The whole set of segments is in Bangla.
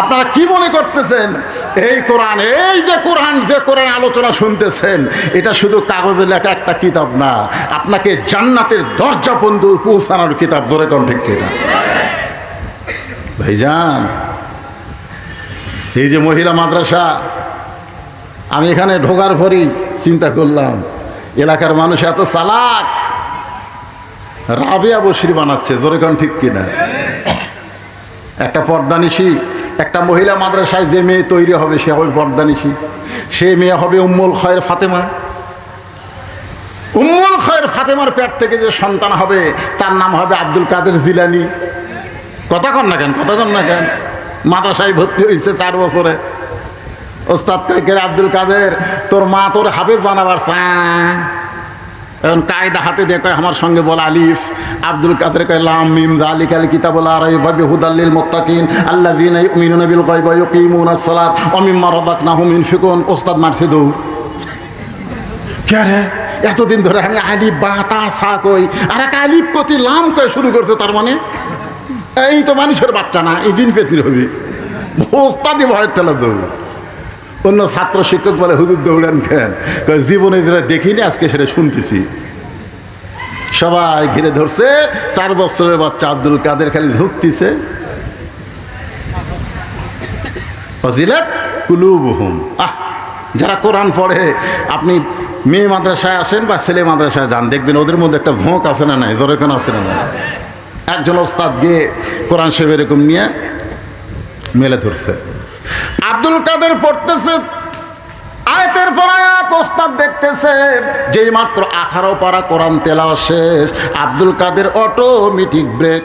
আপনারা কি মনে করতেছেন? এই কোরআন, এই যে কোরআন যে কোরআন আলোচনা শুনতেছেন, এটা শুধু কাগজে লেখা একটা কিতাব না, আপনাকে জান্নাতের দরজা বন্ধু পৌঁছানোর কিতাব, ধরে কোন ঠিক কিনা? ভাইজান, এই যে মহিলা মাদ্রাসা, আমি এখানে ঢোকার পরই চিন্তা করলাম, এলাকার মানুষ এত চালাক, রাবেয়া বসির বানাচ্ছে জোরে কোন ঠিক কিনা? একটা পর্দানিশি একটা মহিলা মাদ্রাসায় যে মেয়ে তৈরি হবে, সে হবে পর্দানিশি সে মেয়ে হবে উম্মুল খয়ের ফাতেমা। উম্মুল খয়ের ফাতেমার পেট থেকে যে সন্তান হবে, তার নাম হবে আব্দুল কাদের জিলানি। কথা কন না কেন, কথা কন না কেন? মাদ্রাসায় ভর্তি হয়েছে চার বছরে। ওস্তাদ কাইকের আব্দুল কাদের, তোর মা তোর হাফেজ বানাবার চায় এখন কায়দা হাতে দিয়ে কয়, আমার সঙ্গে বল আলিফ। আব্দুল কাদের কয়, লাম, মিম জালিক আল কিতাবুল আরাই ভাবি হুদাল্লিল মুত্তাকিন। আল্লাযীনা ইউমিনুনা বিল গায়বি ওয়া ইউকিমুনাস সালাত ওয়া মিম্মা রাযাকনাহুম ইনফিকুন। ওস্তাদ মারছে দৌ কে রে? এতদিন ধরে আমি আলিফ বা তা সা কই। আর এক আলিফ কতি, লাম কয় শুরু করছে তার মানে? এই তো মানুষের বাচ্চা না, এই দিন পেতির হবি। ওস্তাদি ভয়ের ঠেলা দৌড়। অন্য ছাত্র শিক্ষক বলে, হুজুর দৌড়ান খেন জীবনে যেটা দেখিনি, আজকে সেটা শুনতেছি। সবাই ঘিরে ধরছে, চার বছরের বাচ্চা আব্দুল কাদের খালি ঝুঁকতিছে। কুলুবহুম। আহ, যারা কোরআন পড়ে, আপনি মেয়ে মাদ্রাসায় আসেন বা ছেলে মাদ্রাসায় যান, দেখবেন ওদের মধ্যে একটা ঝোঁক আছে না নাই, জোরে আছে না নাই? একজন ওস্তাদ গিয়ে কোরআন সাহেব এরকম নিয়ে মেলে ধরছে। আব্দুল কাদের পড়তেছে, আয়তের পর আয়াত দেখতেছে, যেই মাত্র আঠারো পারা কোরআন তেলা শেষ, আব্দুল কাদের অটোমেটিক ব্রেক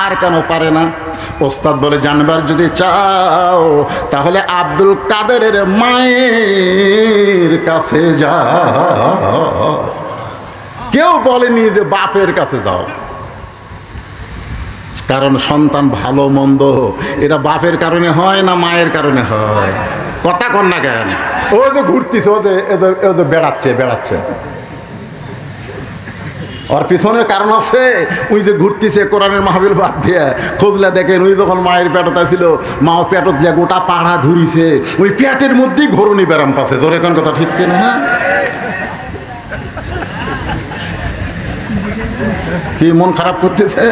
আর কেন পারে না? ওস্তাদ বলে, জানবার যদি চাও, তাহলে আব্দুল কাদেরের মায়ের কাছে যাও। কেউ বলেনি যে বাপের কাছে যাও। কারণ সন্তান ভালো, মন্দ এটা বাপের কারণে হয় না মায়ের কারণে হয়? কথা কর না কেন? ও যে ঘুরতিছে ওদের ওদের ওদের বেড়াচ্ছে বেড়াচ্ছে। ওর পিছনে কারণ আছে, ওই যে ঘুরতেছে, কোরআনের মাহবিল বাদ দিয়ে। খোঁজলে দেখেন, ওই যখন মায়ের পেটত ছিল মা পেটত যে গোটা পাড়া ঘুরিছে, ওই পেটের মধ্যেই ঘরণি ব্যারাম পাচ্ছে জোরে কোন কথা ঠিক কিনা? হ্যাঁ কি মন খারাপ করতেছে?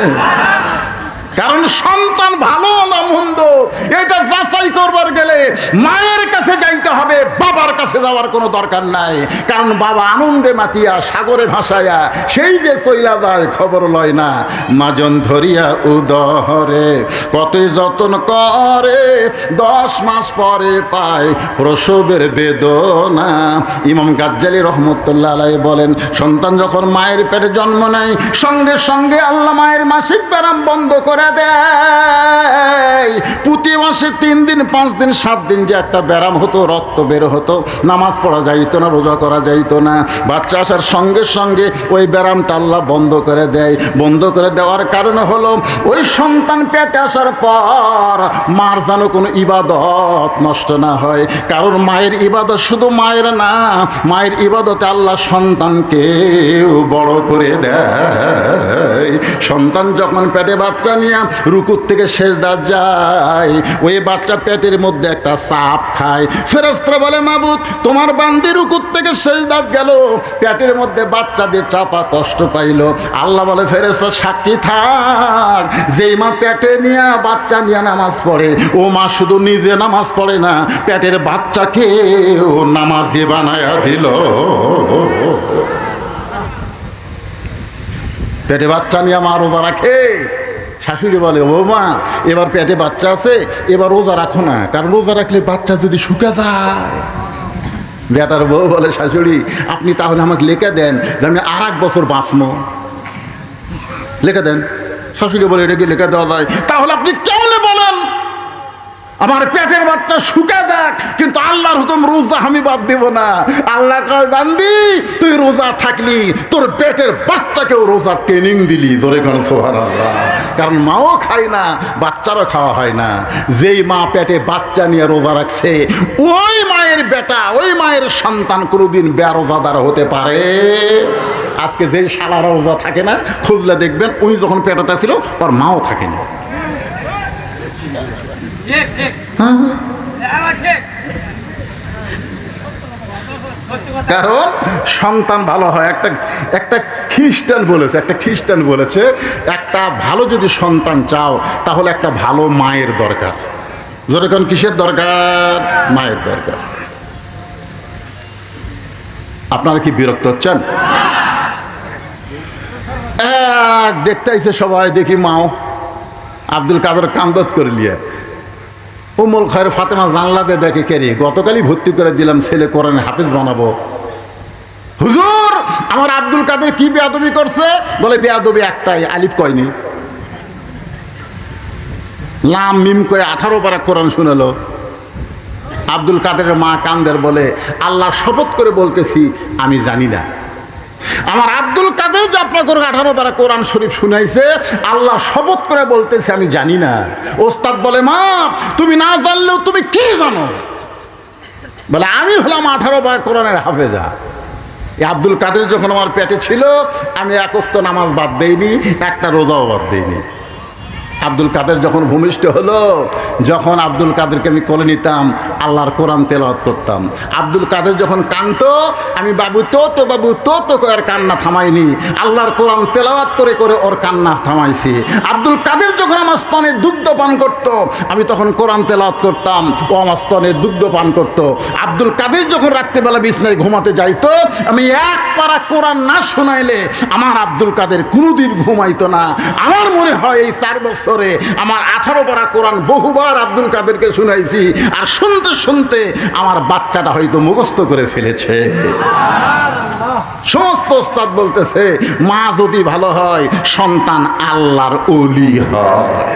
কারণ সন্তান ভালো না মন্দ এটা যাচাই করবার গেলে মায়ের কাছে যাইতে হবে, বাবার কাছে যাওয়ার কোনো দরকার নাই। কারণ বাবা আনন্দে মাতিয়া, সাগরে ভাসায়া, সেই যে চইলা যায়, খবর লয় না। মাজন ধরিয়া উদহরে কত যতন করে, দশ মাস পরে পায় প্রসবের বেদনা। ইমাম গাজ্জালি রহমতুল্লাহ আলাই বলেন, সন্তান যখন মায়ের পেটে জন্ম নেয়, সঙ্গে সঙ্গে আল্লাহ মায়ের মাসিক ব্যারাম বন্ধ করে দেয়। প্রতি মাসে তিন দিন, পাঁচ দিন, সাত দিন যে একটা ব্যারাম হতো, রক্ত বের হতো, নামাজ পড়া যাইতো না, রোজা করা যাইতো না, বাচ্চা আসার সঙ্গে সঙ্গে ওই ব্যারামটা আল্লাহ বন্ধ করে দেয়। বন্ধ করে দেওয়ার কারণে হলো, ওই সন্তান পেটে আসার পর মার যেন কোনো ইবাদত নষ্ট না হয়। কারণ মায়ের ইবাদত শুধু মায়ের না, মায়ের ইবাদতে আল্লাহ সন্তানকেও বড় করে দেয়। সন্তান যখন পেটে বাচ্চা নিয়ে রুকুর থেকে শেষ দাঁত যায় ওই বাচ্চা পেটের মধ্যে একটা চাপ খায় ফেরস্ত্র বলে, মাবুদ, তোমার বান্দি রুকুর থেকে শেষ দাঁত গেল। পেটের মধ্যে বাচ্চা বাচ্চাদের চাপা কষ্ট পাইল। আল্লাহ বলে ফেরেস্তা সাক্ষী থাক। যেই মা পেটে নিয়ে বাচ্চা নিয়ে নামাজ পড়ে, ও মা শুধু নিজে নামাজ পড়ে না, পেটের বাচ্চাকে ও নামাজি বানায়া দিল। পেটে বাচ্চা নিয়ে মা রোজা রাখে। শাশুড়ি বলে, ও মা, এবার পেটে বাচ্চা আছে, এবার রোজা রাখো না, কারণ রোজা রাখলে বাচ্চা যদি শুকে যায়। বেটার বউ বলে, শাশুড়ি, আপনি তাহলে আমাকে লিখে দেন যে আমি আর এক বছর বাঁচবো। লিখে দেন। শাশুড়ি বলে, এটা কি লিখে দেওয়া যায়? তাহলে আপনি আমার পেটের বাচ্চা শুকা যাক, কিন্তু আল্লাহর হুকুম রোজা আমি বাদ দেব না। আল্লাহ কয়, বান্দি, তুই রোজা থাকলি, তোর পেটের বাচ্চাকেও রোজার ট্রেনিং দিলি তোর এখন সোহার আল্লাহ কারণ মাও খায় না, বাচ্চারও খাওয়া হয় না। যেই মা পেটে বাচ্চা নিয়ে রোজা রাখছে, ওই মায়ের বেটা, ওই মায়ের সন্তান কোনোদিন বেরোজাদার হতে পারে। আজকে যেই শালারা রোজা থাকে না, খুঁজলে দেখবেন, উনি যখন পেটটা ছিল, ওর মাও থাকেনি ঠিক ঠিক হ্যাঁ হ্যাঁ ঠিক সত্যি কথা কারণ সন্তান ভালো হয়। একটা একটা খ্রিস্টান বলেছে একটা খ্রিস্টান বলেছে একটা ভালো যদি সন্তান চাও তাহলে একটা ভালো মায়ের দরকার। যেরকম কিসের দরকার? মায়ের দরকার। আপনারা কি বিরক্ত হচ্ছেন? এক দেখতে আইছে সবাই দেখি মাও। আব্দুল কাদের কান্দত করে লিয়ে। উমুল খয়ের ফাতেমা জানলাতে দেখে কেরি গতকালই ভর্তি করে দিলাম, ছেলে কোরআনে হাফিজ বানাবো। হুজুর, আমার আব্দুল কাদের কি বেয়াদবি করছে? বলে, বেয়াদবি একটাই, আলিফ কয়নি। লাম মিম কয়ে আঠারো পারা কোরআন শুনেলো। আব্দুল কাদেরের মা কান্দের বলে আল্লাহ শপথ করে বলতেছি, আমি জানি না। আমার আব্দুল কাদের করে আঠারো তারা কোরআন শরীফ শুনাইছে, আল্লাহ শপথ করে বলতেছে, আমি জানি না। ওস্তাদ বলে, মা, তুমি না জানলেও তুমি কি জানো? বলে, আমি হলাম আঠারো বার কোরআনের হাফেজা। এই আব্দুল কাদের যখন আমার পেটে ছিল, আমি একত্র নামাজ বাদ দেইনি, একটা রোজাও বাদ দেইনি। আব্দুল কাদের যখন ভূমিষ্ঠ হলো, যখন আব্দুল কাদেরকে আমি কোলে নিতাম, আল্লাহর কোরআন তেলাওয়াত করতাম। আব্দুল কাদের যখন কান্ত আমি, বাবু তো তো বাবু তো তো আর কান্না থামাইনি। আল্লাহর কোরআন তেলাওয়াত করে করে ওর কান্না থামাইছি। আব্দুল কাদের যখন আমার স্তনে দুগ্ধ পান করত, আমি তখন কোরআন তেলাওয়াত করতাম, ও আমার স্তনে দুগ্ধ পান করত। আব্দুল কাদের যখন রাত্রিবেলা বিছনায় ঘুমাতে যাইতো, আমি এক পারা কোরআন না শোনাইলে আমার আব্দুল কাদের কোনোদিন ঘুমাইতো না। আমার মনে হয় এই চার বছরে আমার আঠারো পারা কোরআন বহুবার আব্দুল কাদেরকে শুনাইছি, আর শুনতে শুনতে আমার বাচ্চাটা হয়তো মুখস্থ করে ফেলেছে। সমস্ত ওস্তাদ বলতেছে, মা যদি ভালো হয়, সন্তান আল্লাহর অলি হয়।